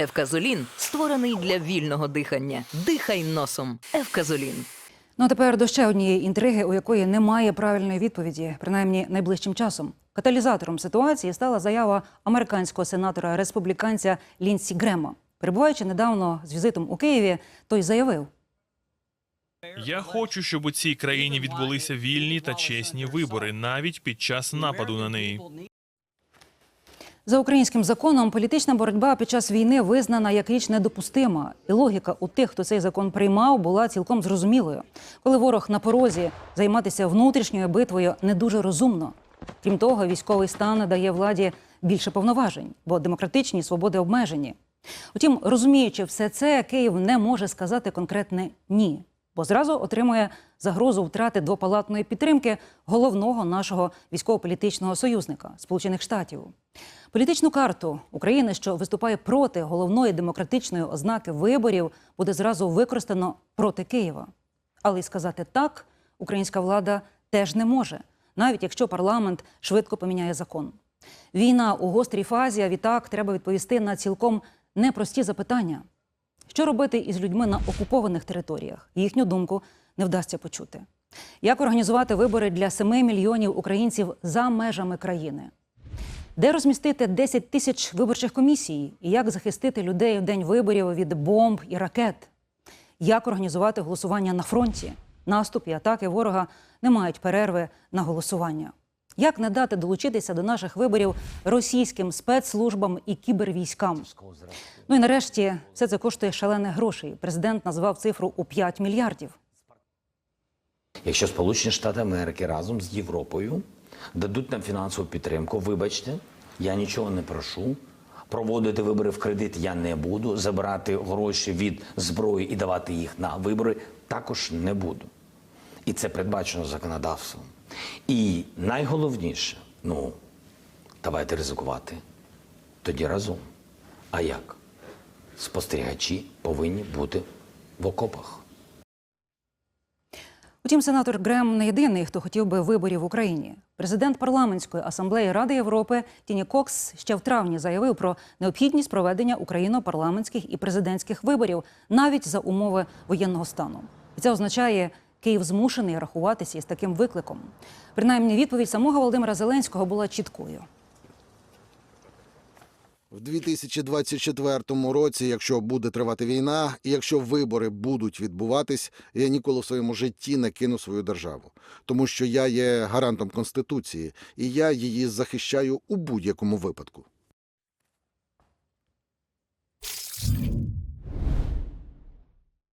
Евказолін створений для вільного дихання. Дихай носом. Евказолін. Ну а тепер до ще однієї інтриги, у якої немає правильної відповіді, принаймні найближчим часом. Каталізатором ситуації стала заява американського сенатора республіканця Лінсі Грема. Перебуваючи недавно з візитом у Києві, той заявив: Я хочу, щоб у цій країні відбулися вільні та чесні вибори, навіть під час нападу на неї. За українським законом політична боротьба під час війни визнана як річ недопустима, і логіка у тих, хто цей закон приймав, була цілком зрозумілою. Коли ворог на порозі займатися внутрішньою битвою не дуже розумно. Крім того, військовий стан дає владі більше повноважень, бо демократичні свободи обмежені. Утім, розуміючи все це, Київ не може сказати конкретне ні, бо зразу отримує загрозу втрати двопалатної підтримки головного нашого військово-політичного союзника Сполучених Штатів. Політичну карту України, що виступає проти головної демократичної ознаки виборів, буде зразу використано проти Києва. Але й сказати так українська влада теж не може, навіть якщо парламент швидко поміняє закон. Війна у гострій фазі, а відтак треба відповісти на цілком непрості запитання. Що робити із людьми на окупованих територіях? Їхню думку не вдасться почути. Як організувати вибори для 7 мільйонів українців за межами країни? Де розмістити 10 тисяч виборчих комісій? І як захистити людей в день виборів від бомб і ракет? Як організувати голосування на фронті? Наступ і атаки ворога не мають перерви на голосування. Як не дати долучитися до наших виборів російським спецслужбам і кібервійськам? Ну і нарешті все це коштує шалених грошей. Президент назвав цифру у 5 мільярдів. Якщо Сполучені Штати Америки разом з Європою дадуть нам фінансову підтримку, вибачте, я нічого не прошу. Проводити вибори в кредит я не буду. Забирати гроші від зброї і давати їх на вибори також не буду. І це передбачено законодавством. І найголовніше, ну, давайте ризикувати. Тоді разом. А як? Спостерігачі повинні бути в окопах. Утім, сенатор Грем не єдиний, хто хотів би виборів в Україні. Президент парламентської асамблеї Ради Європи Тіні Кокс ще в травні заявив про необхідність проведення україно-парламентських і президентських виборів навіть за умови воєнного стану. І це означає, Київ змушений рахуватися із таким викликом. Принаймні, відповідь самого Володимира Зеленського була чіткою. В 2024 році, якщо буде тривати війна, і якщо вибори будуть відбуватись, я ніколи в своєму житті не кину свою державу, тому що я є гарантом конституції, і я її захищаю у будь-якому випадку.